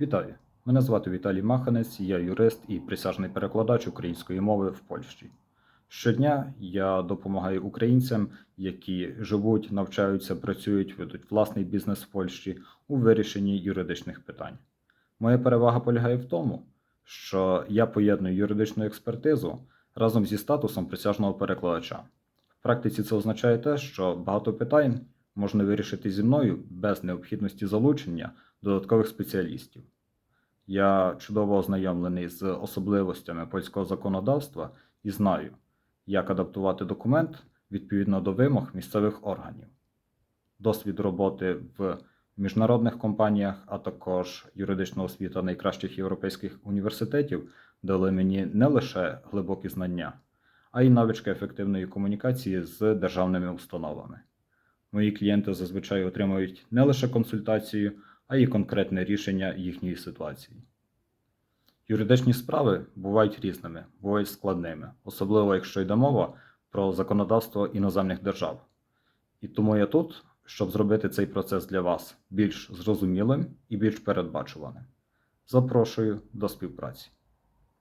Вітаю! Мене звати Віталій Маханець, я юрист і присяжний перекладач української мови в Польщі. Щодня я допомагаю українцям, які живуть, навчаються, працюють, ведуть власний бізнес в Польщі у вирішенні юридичних питань. Моя перевага полягає в тому, що я поєдную юридичну експертизу разом зі статусом присяжного перекладача. В практиці це означає те, що багато питань можна вирішити зі мною без необхідності залучення додаткових спеціалістів. Я чудово ознайомлений з особливостями польського законодавства і знаю, як адаптувати документ відповідно до вимог місцевих органів. Досвід роботи в міжнародних компаніях, а також юридична освіта найкращих європейських університетів дали мені не лише глибокі знання, а й навички ефективної комунікації з державними установами. Мої клієнти зазвичай отримують не лише консультацію, а й конкретне рішення їхньої ситуації. Юридичні справи бувають різними, бувають складними, особливо якщо йде мова про законодавство іноземних держав. І тому я тут, щоб зробити цей процес для вас більш зрозумілим і більш передбачуваним. Запрошую до співпраці.